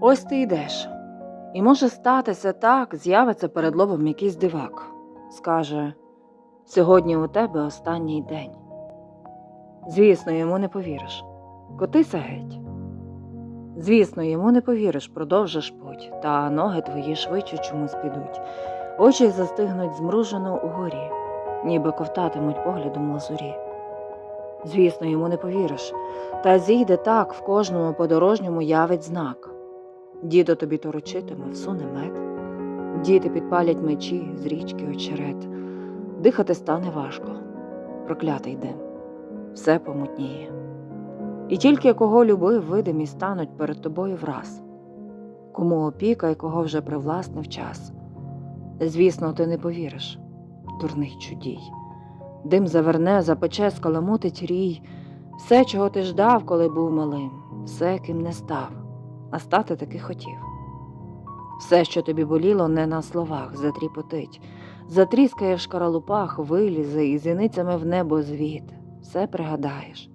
Ось ти йдеш. І може статися так, з'явиться перед лобом якийсь дивак. Скаже: сьогодні у тебе останній день. Звісно, йому не повіриш. Котися геть. Звісно, йому не повіриш, продовжиш путь, та ноги твої швидше чомусь підуть. Очі застигнуть змружено угорі, ніби ковтатимуть поглядом лазурі. Звісно, йому не повіриш, та зійде так, в кожному подорожньому явить знак. Дідо тобі торочитиме, всуне мед, діти підпалять мечі з річки очерет, дихати стане важко, проклятий дим, все помутніє. І тільки кого любив, видимі стануть перед тобою враз, кому опіка і кого вже привласнив час. Звісно, ти не повіриш, дурний чудій. Дим заверне, запече, скаламутить рій, все, чого ти ждав, коли був малим, все, ким не став, а стати таки хотів. Все, що тобі боліло, не на словах, затріпотить, затріскає в шкаралупах, вилізе і зіницями в небо звіт, все пригадаєш.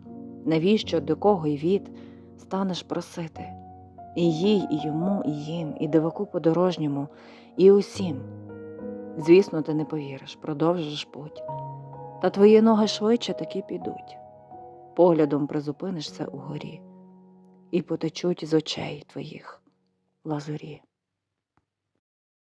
Навіщо, до кого й від станеш просити? І їй, і йому, і їм, і диваку подорожньому, і усім. Звісно, ти не повіриш, продовжиш путь. Та твої ноги швидше таки підуть. Поглядом призупинишся угорі, і потечуть з очей твоїх лазурі.